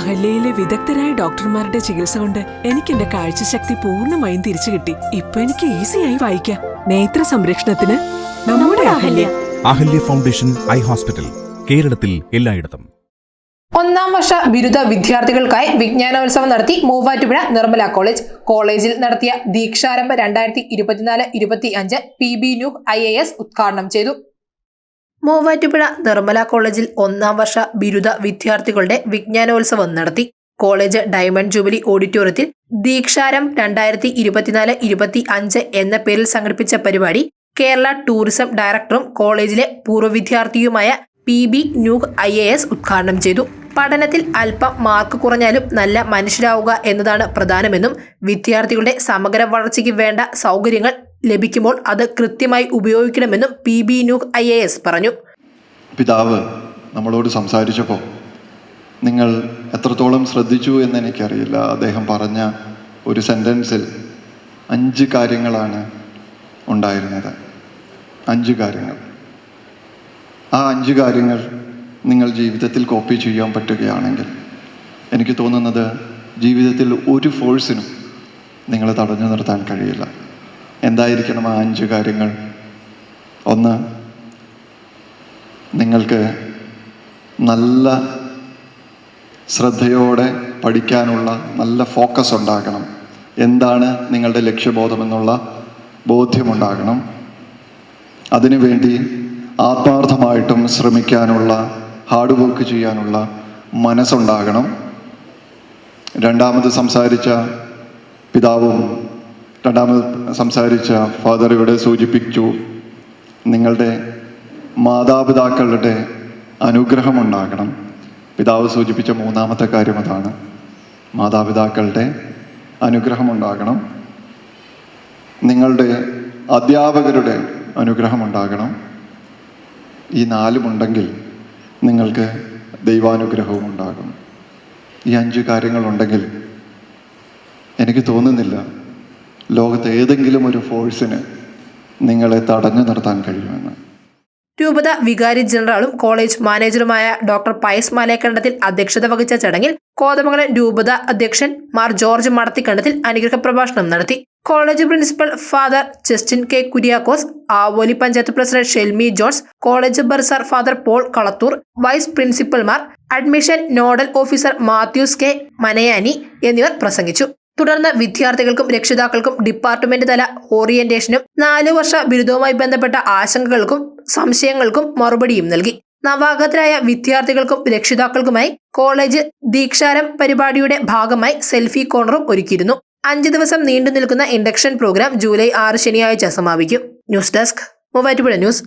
അഹല്യയിലെ വിദഗ്ധരായ ഡോക്ടർമാരുടെ ചികിത്സ കൊണ്ട് എനിക്ക് എന്റെ കാഴ്ചശക്തി പൂർണമായും തിരിച്ചു കിട്ടി. ഇപ്പൊ എനിക്ക് ഈസിയായി വായിക്കാം. നേത്ര സംരക്ഷണത്തിന് നമ്മുടെ Ahalya. Ahalya foundation eye hospital കേരളത്തിൽ എല്ലായിടത്തും. ഒന്നാം വർഷ ബിരുദ വിദ്യാർത്ഥികൾക്കായി വിജ്ഞാനോത്സവം നടത്തി മൂവാറ്റുപുഴ നിർമ്മല കോളേജ്. കോളേജിൽ നടത്തിയ ദീക്ഷാരംഭ രണ്ടായിരത്തി ഇരുപത്തിനാല് ഇരുപത്തി അഞ്ച് P B Nooh I A S ഉദ്ഘാടനം ചെയ്തു. മൂവാറ്റുപുഴ നിർമ്മല കോളേജിൽ ഒന്നാം വർഷ ബിരുദ വിദ്യാർത്ഥികളുടെ വിജ്ഞാനോത്സവം നടത്തി. കോളേജ് ഡയമണ്ട് ജൂബിലി ഓഡിറ്റോറിയത്തിൽ ദീക്ഷാരം രണ്ടായിരത്തി ഇരുപത്തിനാല് ഇരുപത്തി അഞ്ച് എന്ന പേരിൽ സംഘടിപ്പിച്ച പരിപാടി കേരള ടൂറിസം ഡയറക്ടറും കോളേജിലെ പൂർവ വിദ്യാർത്ഥിയുമായ P B Nooh I A S ഉദ്ഘാടനം ചെയ്തു. പഠനത്തിൽ അല്പം മാർക്ക് കുറഞ്ഞാലും നല്ല മനുഷ്യരാവുക എന്നതാണ് പ്രധാനമെന്നും വിദ്യാർത്ഥികളുടെ സമഗ്ര വളർച്ചയ്ക്ക് വേണ്ട സൗകര്യങ്ങൾ ലഭിക്കുമ്പോൾ അത് കൃത്യമായി ഉപയോഗിക്കണമെന്നും P B Nooh I A S പറഞ്ഞു. പിതാവ് നമ്മളോട് സംസാരിച്ചപ്പോൾ നിങ്ങൾ എത്രത്തോളം ശ്രദ്ധിച്ചു എന്ന് എനിക്കറിയില്ല. അദ്ദേഹം പറഞ്ഞ ഒരു സെന്റൻസിൽ അഞ്ച് കാര്യങ്ങളാണ് ഉണ്ടായിരുന്നത്. അഞ്ച് കാര്യങ്ങൾ. ആ അഞ്ച് കാര്യങ്ങൾ നിങ്ങൾ ജീവിതത്തിൽ കോപ്പി ചെയ്യാൻ പറ്റുകയാണെങ്കിൽ എനിക്ക് തോന്നുന്നത് ജീവിതത്തിൽ ഒരു ഫോഴ്സിനും നിങ്ങളെ തടഞ്ഞു നിർത്താൻ കഴിയില്ല. എന്തായിരിക്കണം ആ അഞ്ച് കാര്യങ്ങൾ? ഒന്ന് നിങ്ങൾക്ക് നല്ല ശ്രദ്ധയോടെ പഠിക്കാനുള്ള നല്ല ഫോക്കസ് ഉണ്ടാകണം. എന്താണ് നിങ്ങളുടെ ലക്ഷ്യബോധമെന്നുള്ള ബോധ്യമുണ്ടാകണം. അതിനുവേണ്ടി ആത്മാർത്ഥമായിട്ടും ശ്രമിക്കാനുള്ള ഹാർഡ് വർക്ക് ചെയ്യാനുള്ള മനസ്സുണ്ടാകണം. രണ്ടാമത് സംസാരിച്ച പിതാവും രണ്ടാമത് സംസാരിച്ച ഫാദർ ഇവിടെ സൂചിപ്പിച്ചു നിങ്ങളുടെ മാതാപിതാക്കളുടെ അനുഗ്രഹം ഉണ്ടാകണം. പിതാവ് സൂചിപ്പിച്ച മൂന്നാമത്തെ കാര്യം അതാണ്. മാതാപിതാക്കളുടെ അനുഗ്രഹം ഉണ്ടാകണം. നിങ്ങളുടെ അധ്യാപകരുടെ അനുഗ്രഹം ഉണ്ടാകണം. ഈ നാലുമുണ്ടെങ്കിൽ നിങ്ങൾക്ക് ദൈവാനുഗ്രഹവും ഉണ്ടാകും. ഈ അഞ്ച് കാര്യങ്ങളുണ്ടെങ്കിൽ എനിക്ക് തോന്നുന്നില്ല ലോകത്തെ ഏതെങ്കിലും ഒരു ഫോഴ്സിന് നിങ്ങളെ തടഞ്ഞു നിർത്താൻ കഴിയുമെന്ന്. രൂപത വികാരി ജനറലും കോളേജ് മാനേജറുമായ ഡോക്ടർ പയസ് മലയക്കണ്ടത്തിൽ അധ്യക്ഷത വഹിച്ച ചടങ്ങിൽ കോതമംഗലം രൂപത അധ്യക്ഷൻ മാർ ജോർജ് മടത്തിക്കണ്ടത്തിൽ അനുഗ്രഹ പ്രഭാഷണം നടത്തി. College principal father Justin K Kuriakose Avoli panchayat president Shelmi Johns college bursar father Paul Kalathoor vice പ്രിൻസിപ്പൽമാർ admission nodal officer Mathews K Manayani എന്നിവർ പ്രസംഗിച്ചു. തുടർന്ന് വിദ്യാർത്ഥികൾക്കും രക്ഷിതാക്കൾക്കും ഡിപ്പാർട്ട്മെന്റ് തല ഓറിയന്റേഷനും നാലു വർഷ ബിരുദവുമായി ബന്ധപ്പെട്ട ആശങ്കകൾക്കും സംശയങ്ങൾക്കും മറുപടിയും നൽകി. നവാഗതരായ വിദ്യാർത്ഥികൾക്കും രക്ഷിതാക്കൾക്കുമായി കോളേജ് ദീക്ഷാരം പരിപാടിയുടെ ഭാഗമായി സെൽഫി കോർണറും ഒരുക്കിയിരുന്നു. അഞ്ച് ദിവസം നീണ്ടു നിൽക്കുന്ന ഇൻഡക്ഷൻ പ്രോഗ്രാം ജൂലൈ ആറ് ശനിയാഴ്ച സമാപിക്കും. News desk Muvattupuzha news.